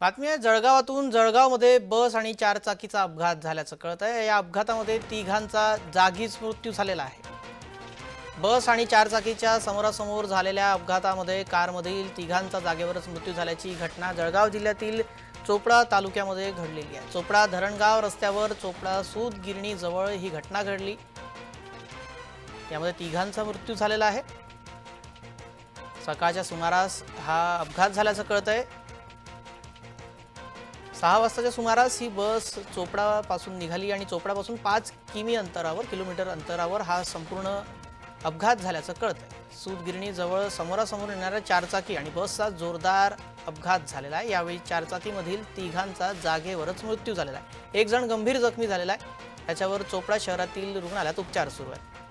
बातमी आहे जळगावातून जळगावमध्ये बस आणि चारचाकीचा अपघात झाल्याचं कळत आहे. या अपघातामध्ये तिघांचा जागीच मृत्यू झालेला आहे. बस आणि चारचाकीच्या समोरासमोर झालेल्या अपघातामध्ये कारमधील तिघांचा जागेवरच मृत्यू झाल्याची घटना जळगाव जिल्ह्यातील चोपडा तालुक्यामध्ये घडलेली आहे. चोपडा धरणगाव रस्त्यावर चोपडा सूतगिरणीजवळ ही घटना घडली. यामध्ये तिघांचा मृत्यू झालेला आहे. सकाळच्या सुमारास हा अपघात झाल्याचं कळत आहे. सहा वाजताच्या सुमारास ही बस चोपडापासून निघाली आणि चोपडापासून पाच किमी अंतरावर किलोमीटर अंतरावर हा संपूर्ण अपघात झाल्याचं कळत आहे सूतगिरणीजवळ समोरासमोर येणाऱ्या चारचाकी आणि बसचा जोरदार अपघात झालेला आहे. यावेळी चारचाकीमधील तिघांचा जागेवरच मृत्यू झालेला आहे. एक जण गंभीर जखमी झालेला आहे. त्याच्यावर चोपडा शहरातील रुग्णालयात उपचार सुरू आहेत.